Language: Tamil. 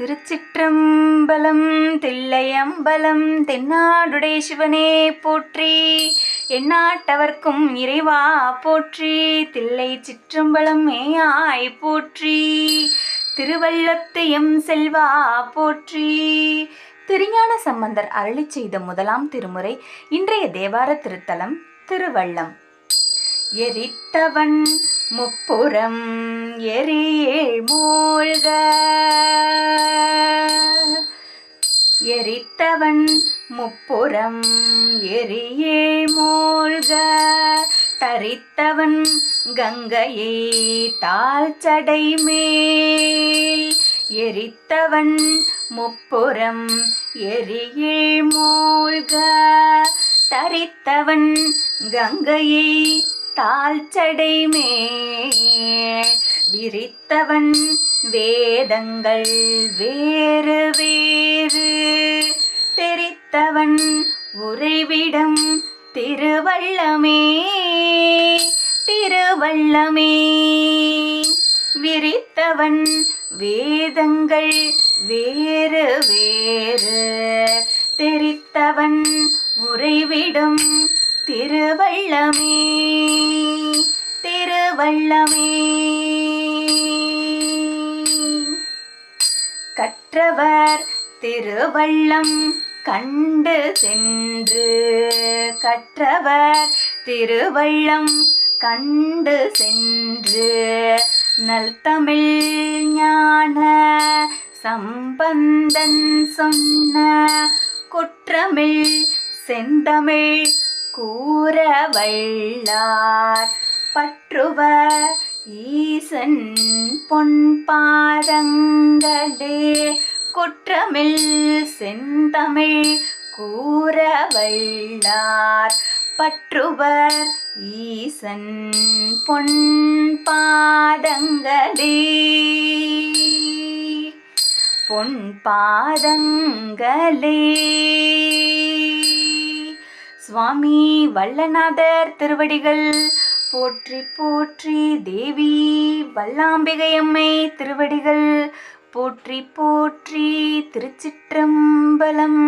திருச்சிற்றம்பலம் தில்லையம்பலம் தென்னாடுடை சிவனே போற்றி. எந்நாட்டவர்க்கும் இறைவா போற்றி. தில்லை சிற்றம்பலம் மேயாய் போற்றி. திருவள்ளத்தையும் செல்வா போற்றி. திருஞான சம்பந்தர் அருளிச் செய்த முதலாம் திருமுறை இன்றைய தேவார திருத்தலம் திருவள்ளம். எரித்தவன் முப்புறம் எரியேழ் மூழ்க. எரித்தவன் முப்புறம் எரியே மூழ்க. தரித்தவன் கங்கையை தாழ்ச்சடை மேல். எரித்தவன் முப்புறம் எரியே மூழ்க. தரித்தவன் கங்கையை தாழ்ச்சடை மேல். விரித்தவன் வேதங்கள் வேறு வேறு. தெரித்தவன் உறைவிடம் திருவள்ளமே திருவள்ளமே. விரித்தவன் வேதங்கள் வேறு வேறு தெரித்தவன் உறைவிடம் திருவள்ளமே திருவள்ளமே. கற்றவர் திருவள்ளம் கண்டு சென்று கற்றவர் திருவள்ளம். கண்டு சென்று நல் தமிழ் ஞான சம்பந்தன் சொன்ன குற்றமிழ் செந்தமிழ் கூற வள்ளார் பற்றுவர் ஈசன் பொன் பாதங்களே குற்றமில் செந்தமிழ் கூற வல்லார் பற்றுவர் ஈசன் பொன் பாதங்களே. பொன் பாதங்களே. சுவாமி வல்லநாதர் திருவடிகள் போற்றி போற்றி தேவி வல்லாம்பிகையம்மை திருவடிகள் போற்றி போற்றி திருச்சிற்றம்பலம்.